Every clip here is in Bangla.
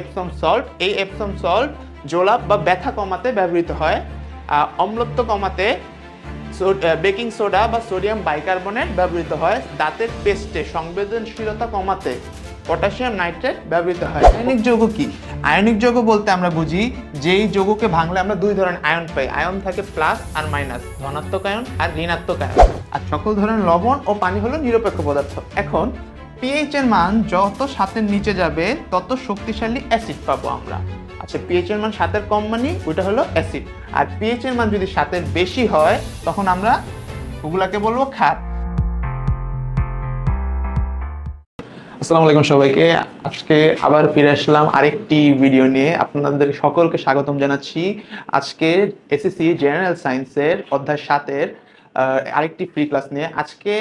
এপসম সল্ট, এই এপসম সল্ট জোলাপ বা ব্যথা কমাতে ব্যবহৃত হয়। অম্লত্ব কমাতে বেকিং সোডা বা সোডিয়াম বাইকার্বনেট ব্যবহৃত হয়। দাঁতের পেস্টে সংবেদনশীলতা কমাতে পটাশিয়াম নাইট্রেট ব্যবহৃত হয়। আয়নিক যৌগ কি? আয়নিক যৌগ বলতে আমরা বুঝি যেই যৌগকে ভাঙলে আমরা দুই ধরনের আয়ন পাই। আয়ন থাকে প্লাস আর মাইনাস, ধনাত্মক আয়ন আর ঋণাত্মক আয়ন। আর সকল ধরনের লবণ ও পানি হলো নিরপেক্ষ পদার্থ। এখন পিএইচ এর মান যত সাতের নিচে যাবে, তত শক্তিশালী অ্যাসিড পাবো আমরা। আচ্ছা পিএইচ এর মান সাতের কম মানে ওইটা হলো অ্যাসিড আর পিএইচ এর মান যদি সাতের বেশি হয়, তখন আমরা ওগুলাকে বলব ক্ষার আসসালামু আলাইকুম সবাইকে। আজকে আবার ফিরে আসলাম আরেকটি ভিডিও নিয়ে। আপনাদের সকলকে স্বাগতম জানাচ্ছি। আজকে এসএসসি জেনারেল সায়েন্সের অধ্যায় সাতের আরেকটি ফ্রি ক্লাস নিয়ে। আজকে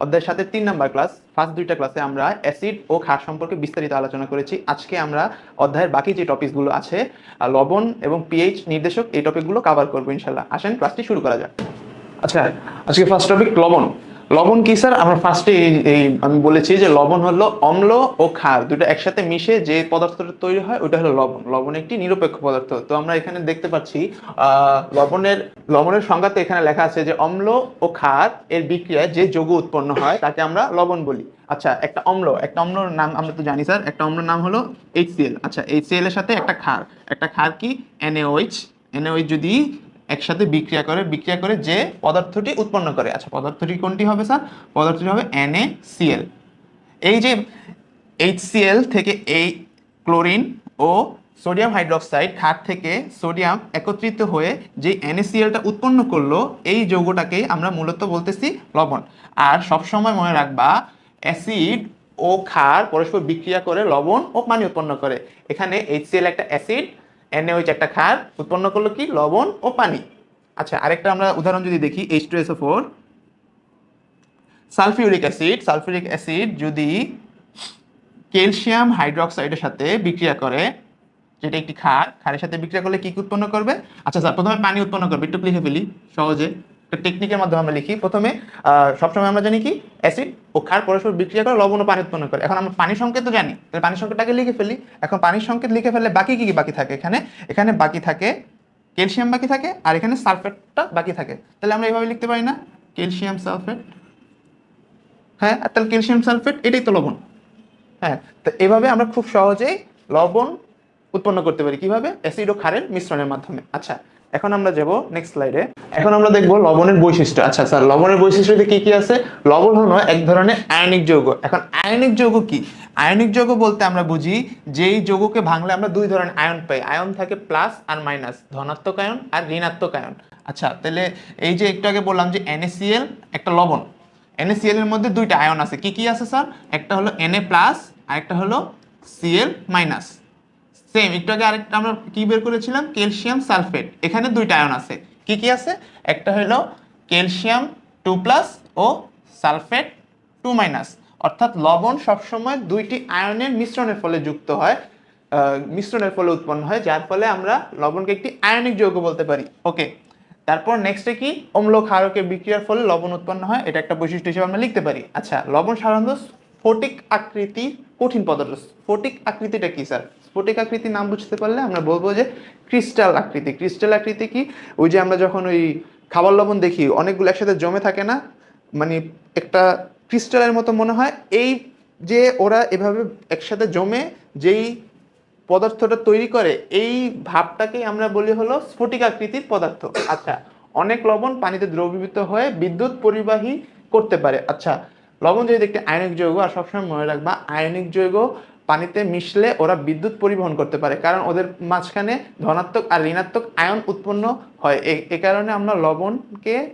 অধ্যায় সাথে তিন নাম্বার ক্লাস ফার্স্ট দুইটা ক্লাসে আমরা অ্যাসিড ও ক্ষার সম্পর্কে বিস্তারিত আলোচনা করেছি। আজকে আমরা অধ্যায়ের বাকি যে টপিকগুলো আছে লবণ এবং পিএইচ নির্দেশক, এই টপিকগুলো কাভার করব ইনশাল্লাহ আসেন ক্লাসটি শুরু করা যাক। আচ্ছা আজকে ফার্স্ট টপিক লবণ। লবণ কি, স্যার? আমরা ফার্স্টে এই আমি বলেছি যে লবণ হলো অম্ল ও ক্ষার, দুটো একসাথে মিশে যে পদার্থটা তৈরি হয় ওটা হলো লবণ। লবণ একটি নিরপেক্ষ পদার্থ। তো আমরা এখানে দেখতে পাচ্ছি লবণের লবণের সংজ্ঞাতে এখানে লেখা আছে যে অম্ল ও ক্ষার এর বিক্রিয়ায় যে যৌগ উৎপন্ন হয় তাকে আমরা লবণ বলি। আচ্ছা একটা অম্ল, একটা অম্লর নাম আমরা তো জানি, স্যার। একটা অম্লর নাম হলো এইচসিএল আচ্ছা এইচসিএল এর সাথে একটা ক্ষার। একটা ক্ষার কি? এনএওএইচ এনএওএইচ যদি একসাথে বিক্রিয়া করে বিক্রিয়া করে যে পদার্থটি উৎপন্ন করে। আচ্ছা পদার্থটি কোনটি হবে, স্যার? পদার্থটি হবে NaCl এই যে HCl থেকে এই ক্লোরিন ও সোডিয়াম হাইড্রোক্সাইড ক্ষার থেকে সোডিয়াম একত্রিত হয়ে যে NaClটা উৎপন্ন করল, এই যৌগটাকেই আমরা মূলত বলতেছি লবণ। আর সবসময় মনে রাখবা, অ্যাসিড ও ক্ষার পরস্পর বিক্রিয়া করে লবণ ও পানি উৎপন্ন করে। এখানে HCl একটা অ্যাসিড NaOH একটা ক্ষার উৎপন্ন করল কি? লবণ ও পানি। আচ্ছা আরেকটা আমরা উদাহরণ যদি দেখি H two SO four sulphuric acid sulphuric acid যদি ক্যালসিয়াম হাইড্রোক্সাইডের সাথে বিক্রিয়া করে, যেটা একটি ক্ষার ক্ষারের সাথে বিক্রিয়া করলে কি উৎপন্ন করবে? আচ্ছা স্যার, প্রথমে পানি উৎপন্ন করবে, একটু লিখে ফেলি সহজে। একটা টেকনিকের মাধ্যমে আমরা লিখি। প্রথমে সবসময় আমরা জানি কি? অ্যাসিড ও ক্ষার পরস্পর বিক্রিয়া করে লবণ ও পানি উৎপন্ন করে। এখন আমরা পানি সংকেত তো জানি। তাহলে পানি সংকেতটাকে লিখে ফেলি। এখন পানির সংকেত লিখে ফেললে বাকি কি কি বাকি থাকে এখানে? এখানে বাকি থাকে ক্যালসিয়াম বাকি থাকে আর এখানে সালফেটটা বাকি থাকে। তাহলে আমরা এইভাবে লিখতে পারি না? ক্যালসিয়াম সালফেট হ্যাঁ আর তাহলে ক্যালসিয়াম সালফেট এটাই তো লবণ। হ্যাঁ তো এভাবে আমরা খুব সহজেই লবণ উৎপন্ন করতে পারি। কীভাবে? অ্যাসিড ও ক্ষারের মিশ্রণের মাধ্যমে। আচ্ছা এখন আমরা যাব নেক্সট স্লাইডে এখন আমরা দেখব লবণের বৈশিষ্ট্য। আচ্ছা স্যার, লবণের বৈশিষ্ট্যতে কি কি আছে? লবণ হলো এক ধরনের আয়নিক যৌগ। এখন আয়নিক যৌগ কি? আয়নিক যৌগ বলতে আমরা বুঝি যেই যৌগকে ভাঙলে আমরা দুই ধরনের আয়ন পাই। আয়ন থাকে প্লাস আর মাইনাস, ধনাত্মক আয়ন আর ঋণাত্মক আয়ন। আচ্ছা তাহলে এই যে একটু আগে বললাম যে NaCl একটা লবণ। NaCl এর মধ্যে দুইটা আয়ন আছে। কি কি আছে, স্যার? একটা হলো Na প্লাস আর একটা হলো Cl মাইনাস। সেম একটু আগে আরেকটা আমরা কি বের করেছিলাম? Calcium sulphate. এখানে দুইটা আয়ন আছে। কি কি আছে? একটা হলো ক্যালসিয়াম টু প্লাস ও সালফেট টু মাইনাস। অর্থাৎ লবণ সবসময় দুইটি আয়নের মিশ্রণের ফলে যুক্ত হয় মিশ্রণের ফলে উৎপন্ন হয়, যার ফলে আমরা লবণকে একটি আয়নিক যৌগ বলতে পারি। ওকে তারপর নেক্সটে কি? অম্ল ক্ষারকের বিক্রিয়ার ফলে লবণ উৎপন্ন হয়। এটা একটা বৈশিষ্ট্য হিসেবে আমরা লিখতে পারি। আচ্ছা লবণ সাধারণত স্ফটিক আকৃতি কঠিন পদার্থ। স্ফটিক আকৃতিটা কি, স্যার? স্ফটিক আকৃতি নাম বুঝতে পারলে আমরা বলব যে ক্রিস্টাল আকৃতি। ক্রিস্টাল আকৃতি কি? ওই যে আমরা যখন ওই খাবার লবণ দেখি, অনেকগুলো একসাথে জমে থাকে না? মানে একটা ক্রিস্টালের মতো মনে হয়। এই যে ওরা এভাবে একসাথে জমে যেই পদার্থটা তৈরি করে, এই ভাবটাকেই আমরা বলি হলো স্ফটিক আকৃতির পদার্থ। আচ্ছা অনেক লবণ পানিতে দ্রবীভূত হয়ে বিদ্যুৎ পরিবাহী করতে পারে। আচ্ছা লবণ যদি একটি আয়নিক যৌগ, আর সবসময় মনে রাখবা, আয়নিক যৌগ পানিতে মিশলে ওরা বিদ্যুৎ পরিবহন করতে পারে, কারণ ওদের মাঝখানে ধনাত্মক আর ঋণাত্মক আয়ন উৎপন্ন হয়। এ- কারণে আমরা লবণকে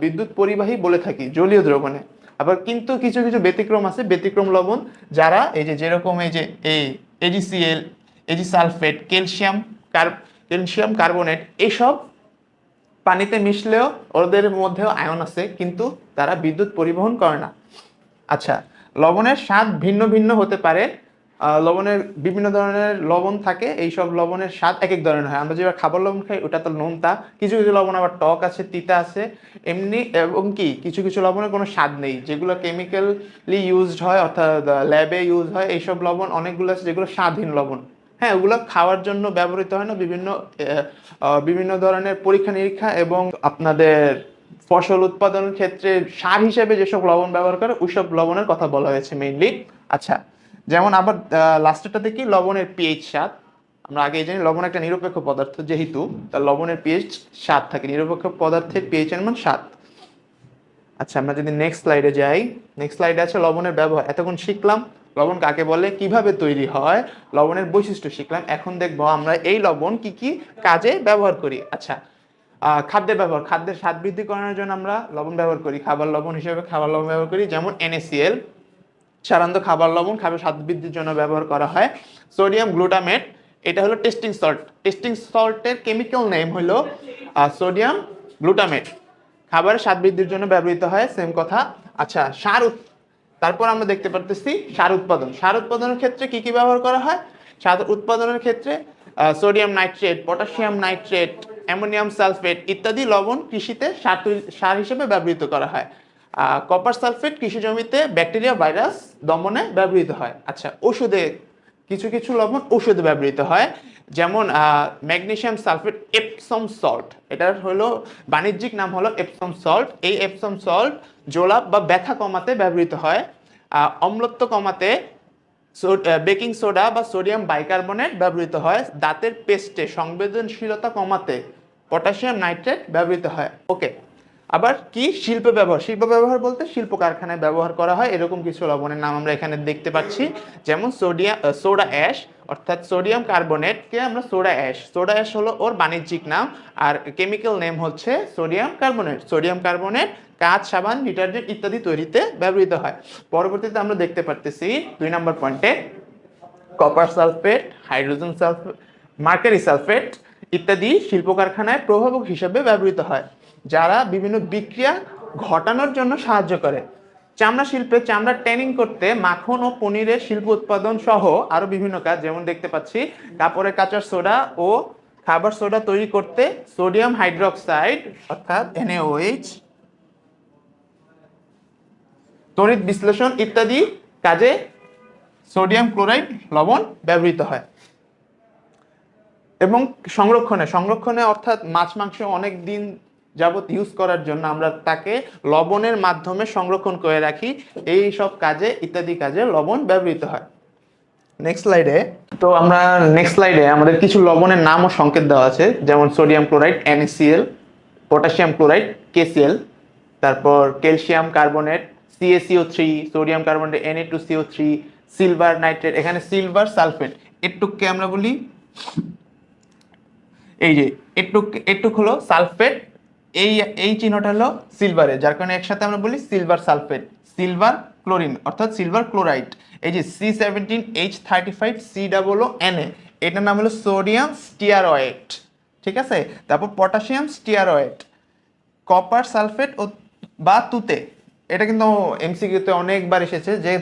বিদ্যুৎ পরিবাহী বলে থাকি, জলীয় দ্রবণে। আবার কিন্তু কিছু কিছু ব্যতিক্রম আছে, ব্যতিক্রম লবণ, যারা এই যে যেরকম এই যে এই এজিসিএল এজি সালফেট ক্যালসিয়াম কার, ক্যালসিয়াম কার্বনেট এইসব পানিতে মিশলেও ওদের মধ্যেও আয়ন আছে, কিন্তু তারা বিদ্যুৎ পরিবহন করে না। আচ্ছা লবণের স্বাদ ভিন্ন ভিন্ন হতে পারে লবণের বিভিন্ন ধরনের লবণ থাকে এই সব লবণের স্বাদ এক এক ধরনের হয়। আমরা যেটা খাবার লবণ খাই, ওটা তো নোনতা। কিছু কিছু লবণ আবার টক আছে, তিতা আছে। এমনি, এবং কি, কিছু কিছু লবণের কোনো স্বাদ নেই। যেগুলো কেমিক্যালি ইউজড হয়, অর্থাৎ ল্যাবে ইউজ হয়, এইসব লবণ অনেকগুলো আছে যেগুলো স্বাধীন লবণ। হ্যাঁ ওগুলো খাওয়ার জন্য ব্যবহৃত হয় না। বিভিন্ন বিভিন্ন ধরনের পরীক্ষা নিরীক্ষা এবং আপনাদের ফসল উৎপাদনের ক্ষেত্রে সার হিসেবে যেসব লবণ ব্যবহার করে, ওইসব লবণের কথা বলা হয়েছে মেইনলি আচ্ছা যেমন আবার লাস্টেরটাতে কি লবণের পিএইচ সাত। আমরা আগে জানি, লবণ একটা নিরপেক্ষ পদার্থ যেহেতু, তার লবণের পিএইচ সাত থাকে, নিরপেক্ষ পদার্থের পিএইচ এর মান সাত। আচ্ছা আমরা যদি নেক্সট স্লাইডে যাই নেক্সট স্লাইডে আছে লবণের ব্যবহার। এতক্ষণ শিখলাম, লবণ কাকে বলে, কীভাবে তৈরি হয়, লবণের বৈশিষ্ট্য শিখলাম। এখন দেখব আমরা এই লবণ কি কি কাজে ব্যবহার করি। আচ্ছা খাদ্যের ব্যবহার। খাদ্যের স্বাদ বৃদ্ধি করানোর জন্য আমরা লবণ ব্যবহার করি। খাবার লবণ হিসেবে খাবার লবণ ব্যবহার করি, যেমন NaCl সাধারণত খাবার লবণ, খাবার স্বাদ বৃদ্ধির জন্য ব্যবহার করা হয়। সোডিয়াম গ্লুটামেট, এটা হলো টেস্টিং সল্ট টেস্টিং সল্টের কেমিক্যাল নেম হলো সোডিয়াম গ্লুটামেট। খাবারের স্বাদ বৃদ্ধির জন্য ব্যবহৃত হয় সেম কথা। আচ্ছা সার তারপর আমরা দেখতে পারতেছি সার উৎপাদন। সার উৎপাদনের ক্ষেত্রে কি কি ব্যবহার করা হয়? সার উৎপাদনের ক্ষেত্রে sodium nitrate, potassium nitrate, ammonium sulphate ইত্যাদি লবণ কৃষিতে সার সার হিসেবে ব্যবহৃত করা হয়। কপার সালফেট কৃষি জমিতে ব্যাকটেরিয়া ভাইরাস দমনে ব্যবহৃত হয়। আচ্ছা ওষুধে কিছু কিছু লবণ ওষুধে ব্যবহৃত হয়। যেমন ম্যাগনেশিয়াম সালফেট এপসম সল্ট এটার হলো বাণিজ্যিক নাম হলো এপসম সল্ট এই এপসম সল্ট জোলাপ বা ব্যথা কমাতে ব্যবহৃত হয়। অম্লত্ব কমাতে বেকিং সোডা বা সোডিয়াম বাইকার্বনেট ব্যবহৃত হয়। দাঁতের পেস্টে সংবেদনশীলতা কমাতে পটাশিয়াম নাইট্রেট ব্যবহৃত হয়। ওকে আবার কি? শিল্প ব্যবহার। শিল্প ব্যবহার বলতে শিল্প কারখানায় ব্যবহার করা হয়, এরকম কিছু লবণের নাম আমরা এখানে দেখতে পাচ্ছি। যেমন সোডিয়াম সোডা অ্যাশ, অর্থাৎ সোডিয়াম কার্বনেটকে আমরা সোডা অ্যাশ। সোডা অ্যাশ হলো ওর বাণিজ্যিক নাম, আর কেমিক্যাল নেম হচ্ছে সোডিয়াম কার্বনেট। সোডিয়াম কার্বনেট কাঁচ, সাবান, ডিটারজেন্ট ইত্যাদি তৈরিতে ব্যবহৃত হয়। পরবর্তীতে আমরা দেখতে পারতেছি দুই নম্বর পয়েন্টে copper sulphate hydrogen sulphate mercury sulphate ইত্যাদি শিল্প কারখানায় প্রভাবক হিসেবে ব্যবহৃত হয়। যারা বিভিন্ন বিক্রিয়া ঘটানোর জন্য সাহায্য করে। চামড়া শিল্পে চামড়া ট্যানিং করতে মাখন ও পনিরের শিল্প উৎপাদন সহ আরও বিভিন্ন কাজ, যেমন দেখতে পাচ্ছি, কাপড়ের কাঁচার সোডা ও খাবার সোডা তৈরি করতে সোডিয়াম হাইড্রোক্সাইড, অর্থাৎ NaOH তড়িৎ বিশ্লেষণ ইত্যাদি কাজে সোডিয়াম ক্লোরাইড লবণ ব্যবহৃত হয়। এবং সংরক্ষণে সংরক্ষণে অর্থাৎ মাছ, মাংস অনেক দিন যাবত ইউজ করার জন্য আমরা তাকে লবণের মাধ্যমে সংরক্ষণ করে রাখি। এই সব কাজে, ইত্যাদি কাজে লবণ ব্যবহৃত হয়। নেক্সট স্লাইডে তো আমরা নেক্সট স্লাইডে আমাদের কিছু লবণের নাম ও সংকেত দেওয়া আছে, যেমন sodium chloride NaCl potassium chloride KCl, তারপর calcium carbonate CaCO three sodium carbonate Na2CO3 silver nitrate এখানে সিলভার সালফেট এটুককে আমরা বলি, এই যে, এটুক এটুক হলো সালফেট এই এই চিহ্নটা হলো সিলভারে যার কারণে একসাথে আমরা বলি সিলভার সালফেট সিলভার ক্লোরিন অর্থাৎ সিলভার ক্লোরাইড এই যে C seventeen H thirty five C double N A এটার নাম হলো সোডিয়াম স্টিয়ারয়েড ঠিক আছে? তারপর পটাশিয়াম স্টিয়ারয়েড কপার সালফেট ও বা তুতে এটা কিন্তু এমসিকিউতে অনেকবার এসেছে যে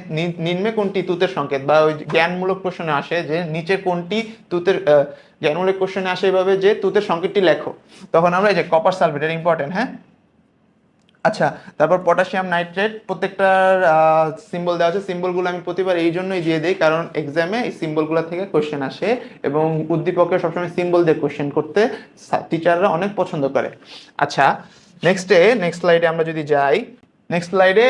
নিম্নে কোনটি তুতের সংকেত বা ওই জ্ঞানমূলক প্রশ্নে আসে যে নিচের কোনটি তুতের জ্ঞানমূলক প্রশ্নে আসে এভাবে যে তুতের সংকেতটি লেখো। তখন আমরা এই যে কপার সালফেট এটা ইম্পর্টেন্ট হ্যাঁ? আচ্ছা তারপর পটাশিয়াম নাইট্রেট প্রত্যেকটার সিম্বল দেওয়া আছে। সিম্বলগুলো আমি প্রতিবার এই জন্যই দিয়ে দিই, কারণ এক্সামে এই সিম্বলগুলো থেকে কোশ্চেন আসে এবং উদ্দীপকে সবসময় সিম্বল দিয়ে কোশ্চেন করতে টিচাররা অনেক পছন্দ করে। আচ্ছা নেক্সটে নেক্সট স্লাইডে আমরা যদি যাই নেক্সট স্লাইডে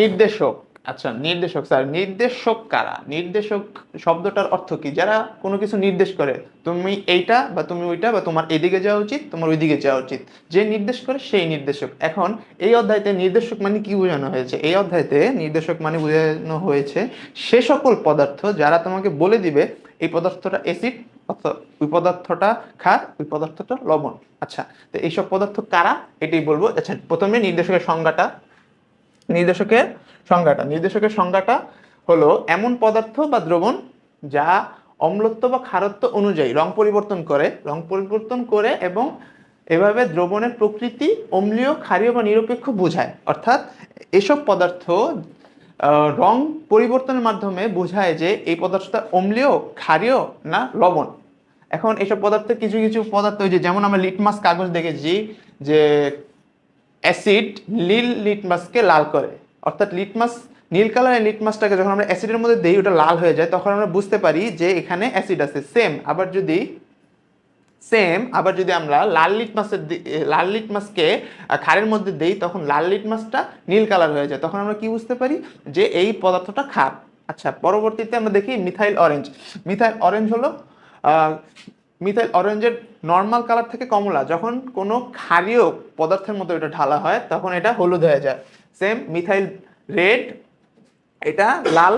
নির্দেশক। আচ্ছা। নির্দেশক স্যার নির্দেশক কারা? নির্দেশক শব্দটার অর্থ কি? যারা কোনো কিছু নির্দেশ করে তুমি এইটা বা তুমি ওইটা বা তোমার এদিকে যাওয়া উচিত তোমার ওইদিকে যাওয়া উচিত। যে নির্দেশ করে সেই নির্দেশক। এখন এই অধ্যায়তে নির্দেশক মানে কি বোঝানো হয়েছে? এই অধ্যায়তে নির্দেশক মানে বোঝানো হয়েছে সে সকল পদার্থ যারা তোমাকে বলে দিবে এই পদার্থটা অ্যাসিড ওই পদার্থটা ক্ষার ওই পদার্থটা লবণ। আচ্ছা তো এইসব পদার্থ কারা? এটাই বলব। আচ্ছা প্রথমে নির্দেশকের সংজ্ঞাটা নির্দেশকের সংজ্ঞাটা। নির্দেশকের সংজ্ঞাটা হলো এমন পদার্থ বা দ্রবণ যা অম্লত্ব বা খারত্ব অনুযায়ী রং পরিবর্তন করে, রং পরিবর্তন করে এবং এভাবে দ্রবণের প্রকৃতি অম্লীয়, ক্ষারীয় বা নিরপেক্ষ বোঝায়। অর্থাৎ এসব পদার্থ রং পরিবর্তনের মাধ্যমে বোঝায় যে এই পদার্থটা অম্লীয়, ক্ষারীয় না লবণ। এখন এসব পদার্থের কিছু কিছু পদার্থ যে যেমন আমরা লিটমাস কাগজ দেখেছি যে অ্যাসিড নীল লিটমাসকে লাল করে। অর্থাৎ লিটমাস, নীল কালারের লিটমাসটাকে যখন আমরা অ্যাসিডের মধ্যে দিই, ওটা লাল হয়ে যায়, তখন আমরা বুঝতে পারি যে এখানে অ্যাসিড আছে। সেম আবার যদি সেম আবার যদি আমরা লাল লিটমাসের লাল লিটমাসকে খারের মধ্যে দেই, তখন লাল লিটমাসটা নীল কালার হয়ে যায়। তখন আমরা কি বুঝতে পারি? যে এই পদার্থটা খার আচ্ছা পরবর্তীতে আমরা দেখি মিথাইল অরেঞ্জ। মিথাইল অরেঞ্জ হলো মিথাইল অরেঞ্জের নর্মাল কালার থেকে কমলা, যখন কোনো ক্ষারীয় পদার্থের মতো এটা ঢালা হয়, তখন এটা হলুদ হয়ে যায়। সেম মিথাইল রেড এটা লাল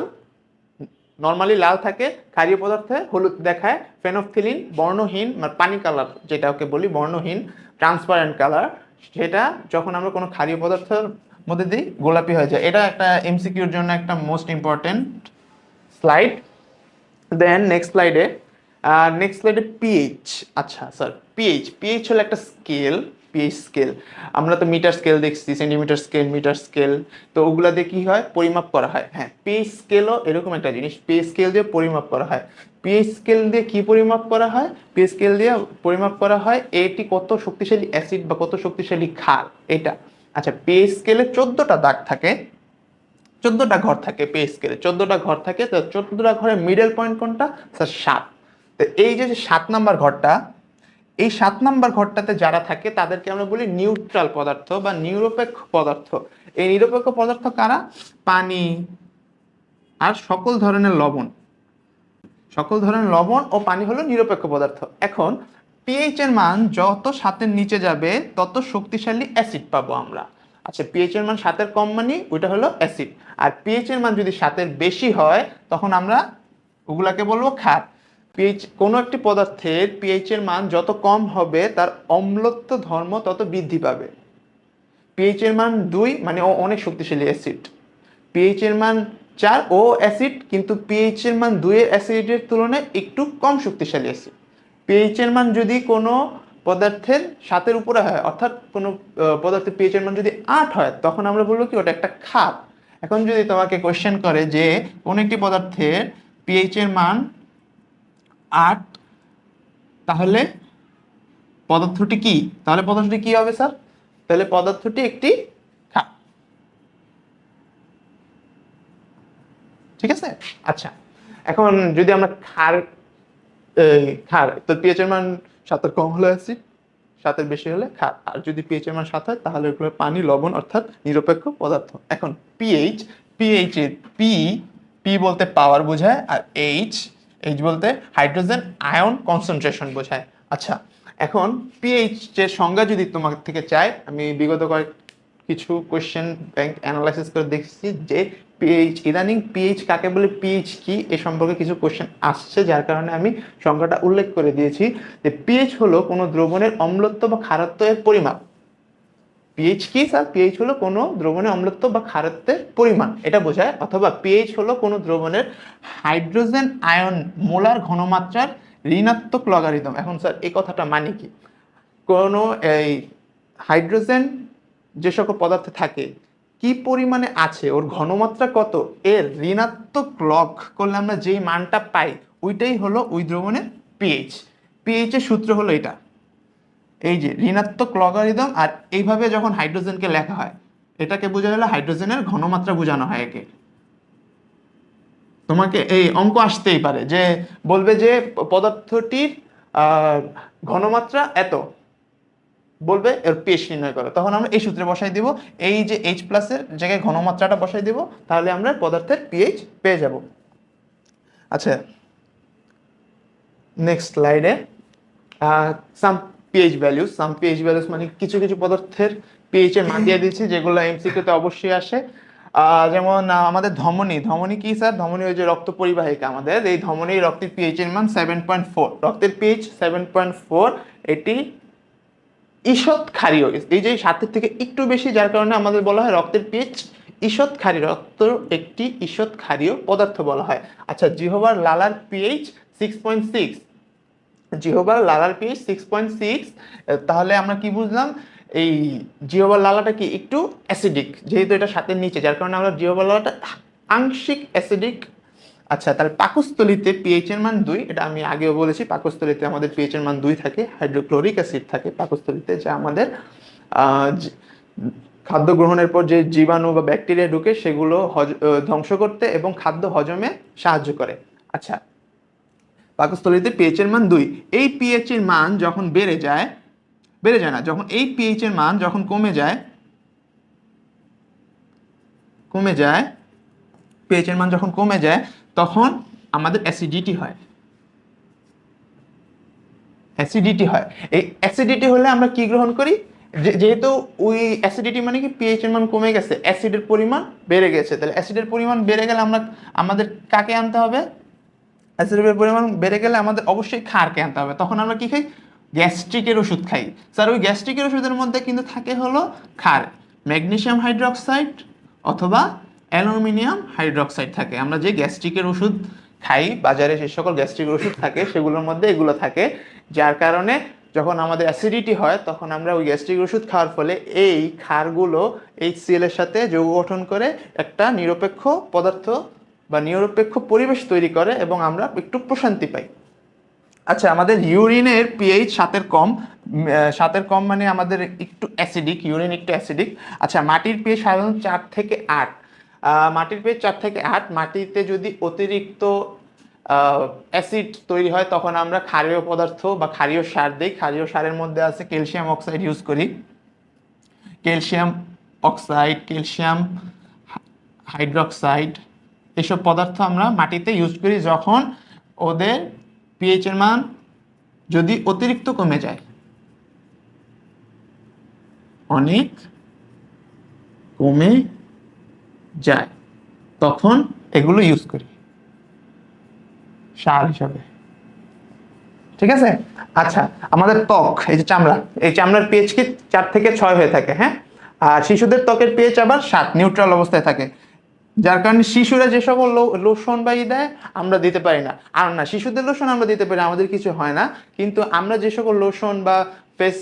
নর্মালি লাল থাকে, ক্ষারীয় পদার্থে হলুদ দেখায় ফেনোফথিলিন বর্ণহীন মানে পানি কালার যেটা ওকে বলি বর্ণহীন ট্রান্সপারেন্ট কালার সেটা যখন আমরা কোনো ক্ষারীয় পদার্থের মধ্যে দিই, গোলাপি হয়ে যায়। এটা একটা এমসিকিউর জন্য একটা most important slide then next স্লাইডে নেক্সট স্লাইডে পিএইচ আচ্ছা স্যার পিএইচ পিএইচ হলো একটা স্কেল পিএইচ স্কেল আমরা তো মিটার স্কেল দেখছি সেন্টিমিটার স্কেল মিটার স্কেল তো ওগুলা দিয়ে কি হয়? পরিমাপ করা হয়। হ্যাঁ পিএইচ স্কেলও এরকম একটা জিনিস। পিএইচ স্কেল দিয়ে পরিমাপ করা হয়। পিএইচ স্কেল দিয়ে কি পরিমাপ করা হয়? পিএইচ স্কেল দিয়ে পরিমাপ করা হয় এটি কত শক্তিশালী অ্যাসিড বা কত শক্তিশালী ক্ষার? এটা। আচ্ছা পিএইচ স্কেলে চোদ্দটা দাগ থাকে। চোদ্দটা ঘর থাকে পে স্কেলে চোদ্দটা ঘর থাকে। তো চোদ্দটা ঘরের মিডল পয়েন্ট কোনটা? স্যার সাত। তো এই যে সাত নাম্বার ঘরটা, এই সাত নাম্বার ঘরটাতে যারা থাকে, তাদেরকে আমরা বলি নিউট্রাল পদার্থ বা নিরপেক্ষ পদার্থ। এই নিরপেক্ষ পদার্থ কারা? পানি আর সকল ধরনের লবণ। সকল ধরনের লবণ ও পানি হলো নিরপেক্ষ পদার্থ। এখন পিএইচ এর মান যত সাতের নিচে যাবে, তত শক্তিশালী অ্যাসিড পাবো আমরা। আচ্ছা পিএইচ এর মান সাতের কম মানে ওইটা হলো অ্যাসিড আর পিএইচ এর মান যদি সাতের বেশি হয়, তখন আমরা ওগুলাকে বলব ক্ষার পিএইচ কোনো একটি পদার্থের পিএইচের মান যত কম হবে, তার অম্লত্ব ধর্ম তত বৃদ্ধি পাবে। পিএইচের মান দুই মানে ও অনেক শক্তিশালী অ্যাসিড পিএইচের মান চার, ও অ্যাসিড কিন্তু পিএইচের মান দুইয়ের অ্যাসিডের তুলনায় একটু কম শক্তিশালী অ্যাসিড পিএইচের মান যদি কোনো পদার্থের সাতের উপরে হয়, অর্থাৎ কোনো পদার্থের পিএইচ এর মান যদি আট হয়, তখন আমরা বলব কি, ওটা একটা খাপ। এখন যদি তোমাকে কোয়েশ্চেন করে যে, কোন একটি পদার্থের পিএইচের মান আট তাহলে পদার্থটি কি? তাহলে পদার্থটি কি হবে স্যার? তাহলে পদার্থটি একটি খাপ ঠিক আছে? আচ্ছা এখন যদি আমরা এই, ক্ষার তো পিএইচ এর মান সাতের কম হলে অ্যাসিড সাতের বেশি হলে ক্ষার। আর যদি পিএইচ এর মান সাত হয় তাহলে ওগুলো পানি লবণ অর্থাৎ নিরপেক্ষ পদার্থ। এখন পিএইচ পিএইচ এর পি পি বলতে পাওয়ার বোঝায় আর এইচ এইচ বলতে হাইড্রোজেন আয়ন কনসেন্ট্রেশন বোঝায়। আচ্ছা এখন পিএইচ এর সংজ্ঞা যদি তোমার থেকে চাই, আমি বিগত কয়েক কিছু কোশ্চেন ব্যাংক অ্যানালাইসিস করে দেখছি যে পিএইচ ইদানিং পিএইচ কাকে বলে পিএইচ কি, এ সম্পর্কে কিছু কোশ্চেন আসছে, যার কারণে আমি সংখ্যাটা উল্লেখ করে দিয়েছি যে পিএইচ হলো কোনো দ্রবণের অম্লত্ব বা খারত্ব এর পরিমাপ। পিএইচ কি স্যার পিএইচ হলো কোনো দ্রবণের অম্লত্ব বা খারত্বের পরিমাণ। এটা বোঝায়। অথবা পিএইচ হলো কোনো দ্রবণের হাইড্রোজেন আয়ন মোলার ঘনমাত্রার ঋণাত্মক লগারিদম এখন স্যার এই কথাটা মানে কি? কোনো এই হাইড্রোজেন যে সকল পদার্থে থাকে, কি পরিমাণে আছে, ওর ঘনমাত্রা কত, এর ঋণাত্মক লগ করলে আমরা যেই মানটা পাই, ওইটাই হলো ওই দ্রবণের পিএইচ পিএইচ এর সূত্র হলো এটা। এই যে ঋণাত্মক লগারিদম আর এইভাবে যখন হাইড্রোজেনকে লেখা হয়, এটাকে বোঝা গেলে হাইড্রোজেনের ঘনমাত্রা বোঝানো হয় একে। তোমাকে এই অঙ্ক আসতেই পারে যে বলবে যে পদার্থটির ঘনমাত্রা এত। বলবে এর পেশ নির্ণয় করো। তখন আমরা এই সূত্রে বসাই দিব, এই যে এইচ প্লাসের জায়গায় ঘনমাত্রাটা বসাই দিব, তাহলে আমরা পদার্থের পিএইচ পেয়ে যাব। আচ্ছা নেক্সট স্লাইডে some pH values some pH values মানে কিছু কিছু পদার্থের পিএইচ এর মান দিয়ে দিচ্ছি, যেগুলো এমসিকিউতে অবশ্যই আসে। যেমন আমাদের ধমনী। ধমনী কি, স্যার? ধমনী ওই যে রক্ত পরিবাহিকা আমাদের। এই ধমনী রক্তের পিএইচ এর মান সেভেন পয়েন্ট ফোর রক্তের পিএইচ সেভেন পয়েন্ট ফোর এটি ঈষৎ ক্ষারীয় এই যে সাতের থেকে একটু বেশি, যার কারণে আমাদের বলা হয় রক্তের পিএইচ ঈষৎ ক্ষারীয় রক্ত একটি ঈষৎ ক্ষারীয় পদার্থ বলা হয়। আচ্ছা জিহবার লালার পিএইচ সিক্স পয়েন্ট সিক্স জিহবার লালার পিএইচ সিক্স পয়েন্ট সিক্স তাহলে আমরা কি বুঝলাম? এই জিহবার লালাটা কি একটু অ্যাসিডিক যেহেতু এটা সাতের নিচে, যার কারণে আমরা জিহবার লালাটা আংশিক অ্যাসিডিক আচ্ছা তাহলে পাকস্থলিতে পিএইচ এর মান দুই, এটা আমি আগেও বলেছি, পাকস্থলিতে আমাদের পিএইচ এর মান দুই থাকে হাইড্রোক্লোরিক অ্যাসিড থাকে পাকস্থলিতে, যা আমাদের খাদ্য গ্রহণের পর যে জীবাণু বা ব্যাকটেরিয়া ঢুকে সেগুলো ধ্বংস করতে এবং খাদ্য হজমে সাহায্য করে। আচ্ছা পাকস্থলীতে পিএইচ এর মান দুই। এই পিএইচ এর মান যখন বেড়ে যায় বেড়ে যায় না, যখন এই পিএইচ এর মান যখন কমে যায় কমে যায় পিএইচ এর মান যখন কমে যায়, তখন আমাদের অ্যাসিডিটি হয়। অ্যাসিডিটি হয়। এই অ্যাসিডিটি হলে আমরা কি গ্রহণ করি? যেহেতু ওই অ্যাসিডিটি মানে কি? পিএইচ এর মান কমে গেছে অ্যাসিডের পরিমাণ বেড়ে গেছে। তাহলে অ্যাসিডের পরিমাণ বেড়ে গেলে আমরা, আমাদের কাকে আনতে হবে? অ্যাসিডের পরিমাণ বেড়ে গেলে আমাদের অবশ্যই ক্ষারকে আনতে হবে। তখন আমরা কি খাই? গ্যাস্ট্রিকের ওষুধ খাই। স্যার, ওই গ্যাস্ট্রিকের ওষুধের মধ্যে কিন্তু থাকে হলো খার ম্যাগনেসিয়াম হাইড্রোক্সাইড অথবা অ্যালুমিনিয়াম হাইড্রোক্সাইড থাকে। আমরা যে গ্যাস্ট্রিকের ওষুধ খাই, বাজারে যে সকল গ্যাস্ট্রিকের ওষুধ থাকে, সেগুলোর মধ্যে এগুলো থাকে। যার কারণে যখন আমাদের অ্যাসিডিটি হয়, তখন আমরা ওই গ্যাস্ট্রিক ওষুধ খাওয়ার ফলে এই ক্ষারগুলো এই সিএলের সাথে যৌগ গঠন করে একটা নিরপেক্ষ পদার্থ বা নিরপেক্ষ পরিবেশ তৈরি করে এবং আমরা একটু প্রশান্তি পাই। আচ্ছা আমাদের ইউরিনের পিএইচ সাতের কম সাতের কম মানে আমাদের একটু অ্যাসিডিক ইউরিন একটু অ্যাসিডিক আচ্ছা মাটির পিএইচ সাধারণত চার থেকে আট। মাটির পিএইচ চার থেকে আট, মাটিতে যদি অতিরিক্ত অ্যাসিড তৈরি হয়, তখন আমরা ক্ষারীয় পদার্থ বা ক্ষারীয় সার দিই। ক্ষারীয় সারের মধ্যে আছে ক্যালসিয়াম অক্সাইড ইউজ করি। ক্যালসিয়াম অক্সাইড ক্যালসিয়াম হাইড্রোক্সাইড এসব পদার্থ আমরা মাটিতে ইউজ করি যখন ওদের পিএইচ এর মান যদি অতিরিক্ত কমে যায়। অনেক কমে যায়। তখন এগুলো ইউজ করি। সার হিসাবে। ঠিক আছে? আচ্ছা আমাদের ত্বক, এই যে চামড়া, এই চামড়ার পিএইচ কি চার থেকে ছয় হয়ে থাকে হ্যাঁ? আর শিশুদের ত্বকের পিএইচ আবার সাত নিউট্রাল অবস্থায় থাকে। যার কারণে শিশুরা যে সকল লোশন বা ই দেয়, আমরা দিতে পারি না। আর না, শিশুদের লোশন আমরা দিতে পারি আমাদের কিছু হয় না। কিন্তু আমরা যে সকল লোশন বা ফেস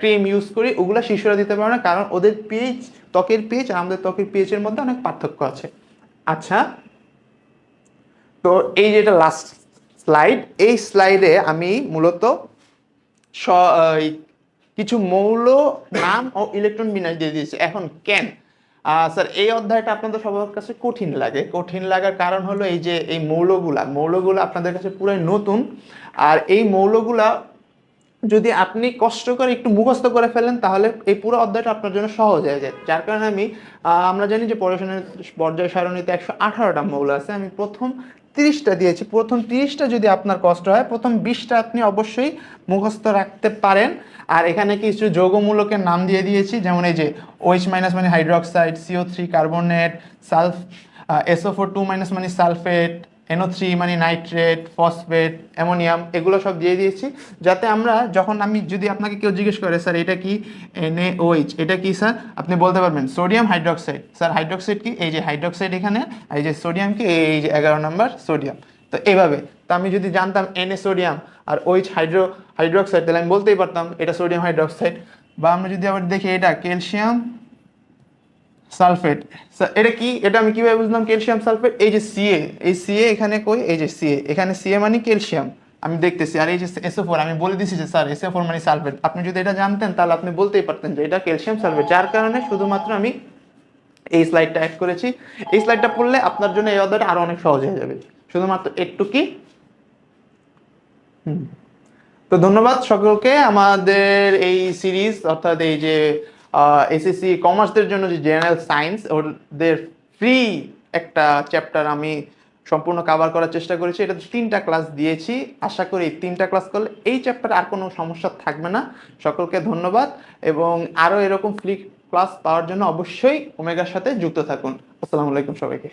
ক্রিম ইউজ করি, ওগুলা শিশুরা দিতে পারে না, কারণ ওদের পিএইচ ত্বকের পিএইচ আর আমাদের ত্বকের পিএইচ এর মধ্যে অনেক পার্থক্য আছে। আচ্ছা তো এই যেটা লাস্ট স্লাইড এই স্লাইডে আমি মূলত কিছু মৌল, নাম ও ইলেকট্রন বিন্যাস দিয়ে দিয়েছি। এখন কেন? স্যার, এই অধ্যায়টা আপনাদের সবার কাছে কঠিন লাগে। কঠিন লাগার কারণ হলো এই যে এই মৌলগুলা। মৌলগুলো আপনাদের কাছে পুরাই নতুন। আর এই মৌলগুলা যদি আপনি কষ্ট করে একটু মুখস্থ করে ফেলেন, তাহলে এই পুরো অধ্যায়টা আপনার জন্য সহজ হয়ে যায়। যার কারণে আমি আমরা জানি যে পড়াশোনার পর্যায় সারণীতে একশো আঠারোটা মৌল আছে। আমি প্রথম তিরিশটা দিয়েছি। প্রথম তিরিশটা যদি আপনার কষ্ট হয়, প্রথম বিশটা আপনি অবশ্যই মুখস্থ রাখতে পারেন। আর এখানে কিছু যৌগমূলকের নাম দিয়ে দিয়েছি, যেমন এই যে ওইচ মাইনাস মানে hydroxide CO three carbonate sulph SO four two minus মানে সালফেট এনও থ্রি মানে নাইট্রেট ফসফেট অ্যামোনিয়াম এগুলো সব দিয়ে দিয়েছি। যাতে আমরা যখন আমি যদি আপনাকে কেউ জিজ্ঞেস করে, স্যার, এটা কি এনএওএইচ এটা কি, স্যার? আপনি বলতে পারবেন, সোডিয়াম হাইড্রোক্সাইড স্যার হাইড্রোক্সাইড কি? এই যে হাইড্রোক্সাইড এখানে, এই যে সোডিয়াম কি? এই যে এগারো নম্বর সোডিয়াম। তো এইভাবে। তো আমি যদি জানতাম এনএ সোডিয়াম আর ওইচ হাইড্রো হাইড্রোক্সাইড তাহলে আমি বলতেই পারতাম এটা সোডিয়াম হাইড্রোক্সাইড বা আমরা যদি আবার দেখি এটা ক্যালসিয়াম সালফেট এটা কি? এটা আমি কীভাবে বুঝলাম ক্যালসিয়াম সালফেট এই যে সিএ এই সিএ এখানে কই? এই যে সিএ এখানে সিএ মানে ক্যালসিয়াম আমি দেখতেছি। আর এই যে এসও ফোর আমি বলে দিছি যে, স্যার এসও ফোর মানে সালফেট আপনি যদি এটা জানতেন, তাহলে আপনি বলতেই পারতেন যে, এটা ক্যালসিয়াম সালফেট যার কারণে শুধুমাত্র আমি এই স্লাইডটা অ্যাড করেছি। এই স্লাইডটা পড়লে আপনার জন্য এই অধ্যায়টা আরও অনেক সহজ হয়ে যাবে। শুধুমাত্র একটু কি। তো ধন্যবাদ সকলকে। আমাদের এই সিরিজ, অর্থাৎ এই যে এসএসসি কমার্সদের জন্য যে জেনারেল সায়েন্স, ওদের ফ্রি একটা চ্যাপ্টার আমি সম্পূর্ণ কভার করার চেষ্টা করেছি। এটা তিনটা ক্লাস দিয়েছি। আশা করি তিনটা ক্লাস করলে এই চ্যাপ্টারে আর কোনো সমস্যা থাকবে না। সকলকে ধন্যবাদ এবং আরও এরকম ফ্রি ক্লাস পাওয়ার জন্য অবশ্যই ওমেগার সাথে যুক্ত থাকুন। আসসালামু আলাইকুম সবাইকে।